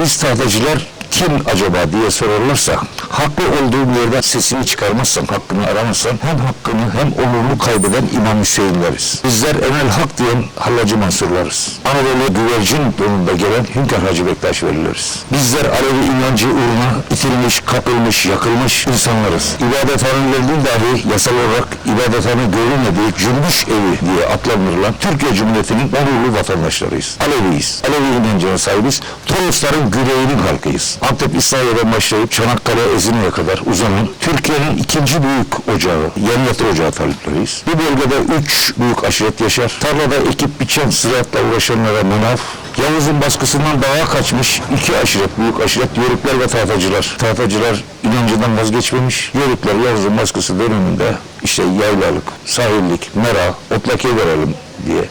Biz tahtacılar kim acaba diye sorarlarsa haklı olduğum yerde sesini çıkarmazsan, hakkını aramazsan hem hakkını hem onurunu kaybeden İmam Hüseyinleriz. Bizler emel hak diyen Hallacı Mansurlarız. Anadolu güvercin donunda gelen Hünkar Hacı Bektaş velileriz. Bizler Alevi inancı uğruna itilmiş, kapılmış, yakılmış insanlarız. İbadethanelerinin dahi yasal olarak ibadethane görülmediği cümbüş evi diye adlandırılan Türkiye Cumhuriyeti'nin onurlu vatandaşlarıyız. Aleviyiz. Alevi inancına sahibiz. Torosların güreğinin halkıyız. Antep İslahiye'den başlayıp Çanakkale Ezine'ye kadar uzanan Türkiye'nin ikinci büyük ocağı, Yeniyet Ocağı talipleriyiz. Bu bölgede üç büyük aşiret yaşar. Tarlada ekip biçen ziraatla uğraşanlara münaf, Yavuz'un baskısından dağa kaçmış iki aşiret, büyük aşiret Yörükler ve Tahtacılar. Tahtacılar inancından vazgeçmemiş. Yörükler Yavuz'un baskısı döneminde işte yaylalık, sahillik, mera, otlak ev verelim diye.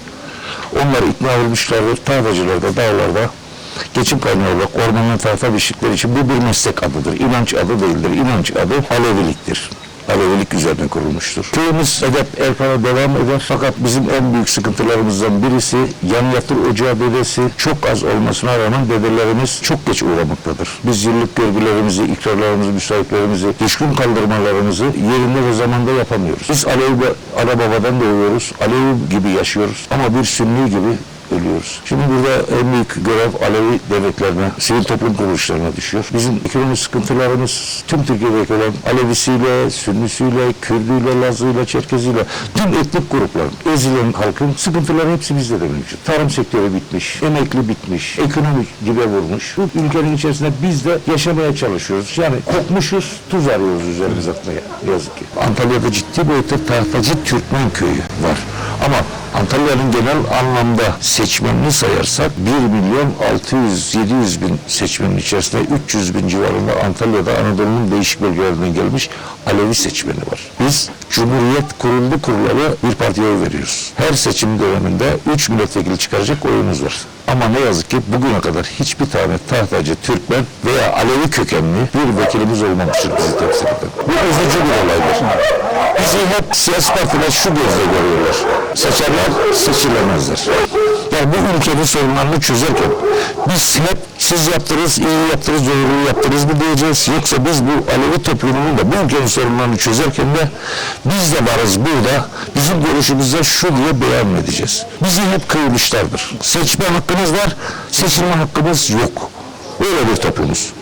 Onlar ikna olmuşlardır. Tahtacılar da dağlarda geçim kaynağı olarak ormanın tahta biçtikleri için bu bir meslek adıdır. İnanç adı değildir. İnanç adı Aleviliktir. Alevilik üzerine kurulmuştur. Köyümüz edep erkana devam eder fakat bizim en büyük sıkıntılarımızdan birisi yan yatır ocağı dedesi çok az olmasına rağmen dedelerimiz çok geç uğramaktadır. Biz yıllık görgülerimizi, ikrarlarımızı, müsaitlerimizi, düşkün kaldırmalarımızı yerinde ve zamanda yapamıyoruz. Biz Alevi ana babadan doğuyoruz. Alevi gibi yaşıyoruz ama bir sünni gibi ölüyoruz. Şimdi burada en büyük görev Alevi devletlerine, sivil toplum kuruluşlarına düşüyor. Bizim ekonomik sıkıntılarımız tüm Türkiye'deki olan Alevisiyle, Sünnisiyle, Kürdüyle, Lazıyla, Çerkeziyle tüm etnik grupların, ezilen halkın sıkıntıları hepsi bizde de mevcut. Tarım sektörü bitmiş, emekli bitmiş, ekonomik dibe vurmuş. Bu ülkenin içerisinde biz de yaşamaya çalışıyoruz. Yani kokmuşuz, tuz arıyoruz üzerimize atmaya. Yazık ki. Antalya'da ciddi boyutta tahtacı Türkmen köyü var. Ama Antalya'nın genel anlamda seçmenini sayarsak 1 milyon 600-700 bin seçmenin içerisinde 300 bin civarında Antalya'da Anadolu'nun değişik bölgelerinden gelmiş Alevi seçmeni var. Biz Cumhuriyet kuruldu kurulalı bir partiye oy veriyoruz. Her seçim döneminde 3 milletvekili çıkaracak oyumuz var. Ama ne yazık ki bugüne kadar hiçbir tane tahtacı, Türkmen veya Alevi kökenli bir vekilimiz olmamıştır bizi temsil eden. Bu üzücü bir olaydır. Bizi hep siyasi partiler şu gözle görüyorlar. Seçerler, seçilemezler. Yani bu ülkede sorunlarını çözerken biz hep siz yaptınız, iyi yaptınız, doğruyu yaptınız mı diyeceğiz. Yoksa biz bu Alevi toplumunun da bu ülkenin sorunlarını çözerken de biz de varız burada. Bizim görüşümüzde şu diye beyan edeceğiz. Bizi hep kıymışlardır. Seçme hakkımız var, seçilme hakkımız yok. Öyle bir toplumuz.